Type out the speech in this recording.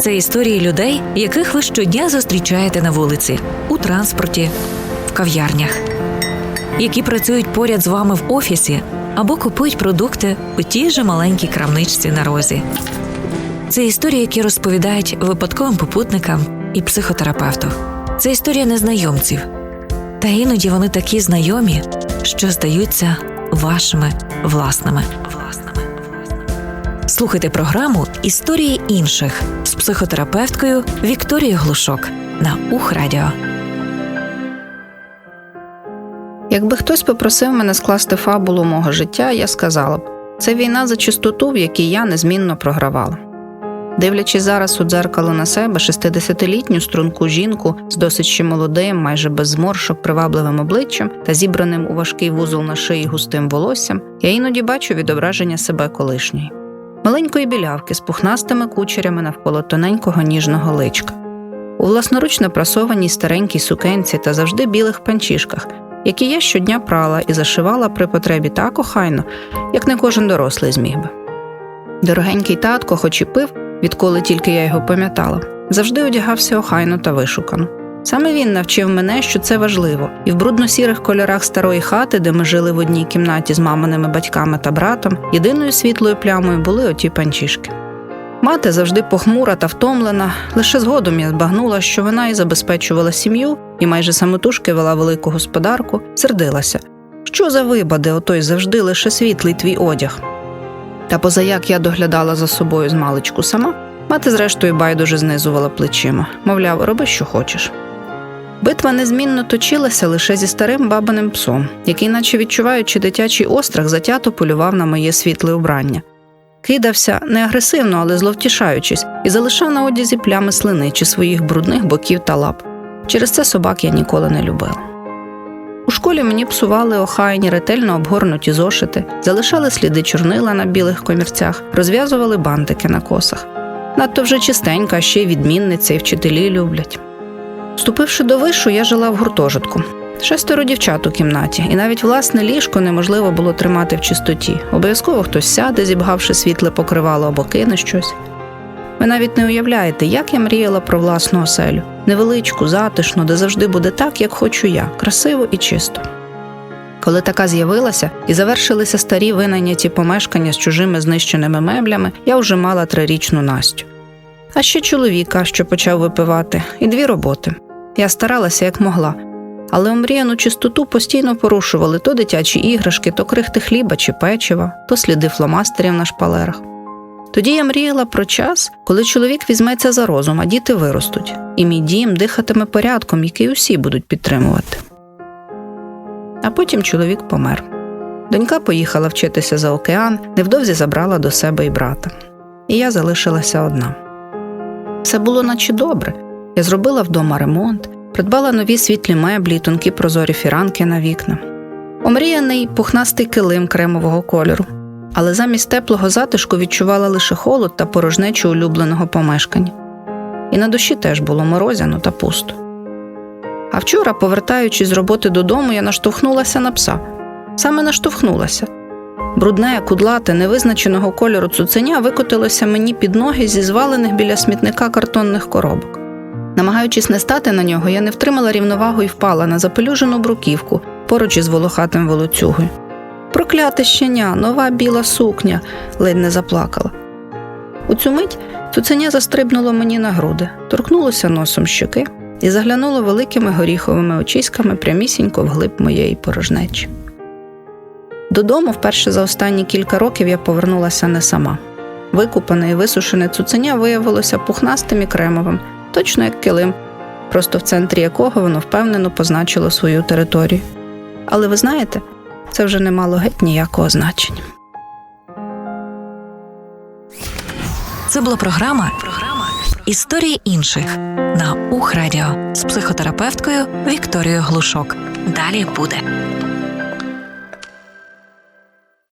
Це історії людей, яких ви щодня зустрічаєте на вулиці, у транспорті, в кав'ярнях, які працюють поряд з вами в офісі або купують продукти у тій же маленькій крамничці на розі. Це історії, які розповідають випадковим попутникам і психотерапевту. Це історія незнайомців. Та іноді вони такі знайомі, що здаються вашими власними. Слухайте програму Історії інших з психотерапевткою Вікторією Глушок на Ухрадіо. Якби хтось попросив мене скласти фабулу мого життя, я сказала б: це війна за чистоту, в якій я незмінно програвала. Дивлячись зараз у дзеркало на себе, 60-літню струнку жінку з досить ще молодим, майже без зморшок, привабливим обличчям та зібраним у важкий вузол на шиї густим волоссям, я іноді бачу відображення себе колишньої. Маленької білявки з пухнастими кучерями навколо тоненького ніжного личка. У власноруч напрасованій старенькій сукенці та завжди білих панчішках, які я щодня прала і зашивала при потребі так охайно, як не кожен дорослий зміг би. Дорогенький татко, хоч і пив, відколи тільки я його пам'ятала, завжди одягався охайно та вишукано. Саме він навчив мене, що це важливо, і в брудно-сірих кольорах старої хати, де ми жили в одній кімнаті з маминими батьками та братом, єдиною світлою плямою були оті панчішки. Мати завжди похмура та втомлена, лише згодом я збагнула, що вона і забезпечувала сім'ю, і майже самотужки вела велику господарку, сердилася. Що за вибади, отой завжди лише світлий твій одяг. Та позаяк я доглядала за собою з маличку сама, мати, зрештою, байдуже знизувала плечима, мовляв, роби, що хочеш. Битва незмінно точилася лише зі старим бабиним псом, який, наче відчуваючи дитячий острах, затято полював на моє світле убрання. Кидався не агресивно, але зловтішаючись, і залишав на одязі плями слини чи своїх брудних боків та лап. Через це собак я ніколи не любила. У школі мені псували охайні, ретельно обгорнуті зошити, залишали сліди чорнила на білих комірцях, розв'язували бантики на косах. Надто вже чистенька, ще й відмінниця і вчителі люблять. Вступивши до вишу, я жила в гуртожитку. Шестеро дівчат у кімнаті, і навіть власне ліжко неможливо було тримати в чистоті. Обов'язково хтось сяде, зібгавши світле покривало або кине щось. Ви навіть не уявляєте, як я мріяла про власну оселю, невеличку, затишну, де завжди буде так, як хочу я, красиво і чисто. Коли така з'явилася і завершилися старі винайняті помешкання з чужими знищеними меблями, я вже мала трирічну Настю. А ще чоловіка, що почав випивати, і дві роботи. Я старалася як могла, але омріяну чистоту постійно порушували то дитячі іграшки, то крихти хліба чи печива, то сліди фломастерів на шпалерах. Тоді я мріяла про час, коли чоловік візьметься за розум, а діти виростуть, і мій дім дихатиме порядком, який усі будуть підтримувати. А потім чоловік помер. Донька поїхала вчитися за океан, невдовзі забрала до себе і брата. І я залишилася одна. Все було наче добре. Я зробила вдома ремонт, придбала нові світлі меблі тонкі прозорі фіранки на вікна, омріяний пухнастий килим кремового кольору, але замість теплого затишку відчувала лише холод та порожнечу улюбленого помешкання. І на душі теж було морозяно та пусто. А вчора, повертаючись з роботи додому, я наштовхнулася на пса. Саме наштовхнулася. Брудне, кудлате, невизначеного кольору цуценя викотилося мені під ноги зі звалених біля смітника картонних коробок. Намагаючись не стати на нього, я не втримала рівновагу і впала на запелюжену бруківку поруч із волохатим волоцюгою. Прокляте щеня, нова біла сукня, ледь не заплакала. У цю мить цуценя застрибнуло мені на груди, торкнулося носом щоки і заглянуло великими горіховими очиськами прямісінько вглиб моєї порожнечі. Додому вперше за останні кілька років я повернулася не сама. Викупане і висушене цуценя виявилося пухнастим і кремовим, точно як килим, просто в центрі якого воно впевнено позначило свою територію. Але ви знаєте, це вже не мало геть ніякого значення. Це була програма Історії інших на Ухрадіо з психотерапевткою Вікторією Глушок. Далі буде.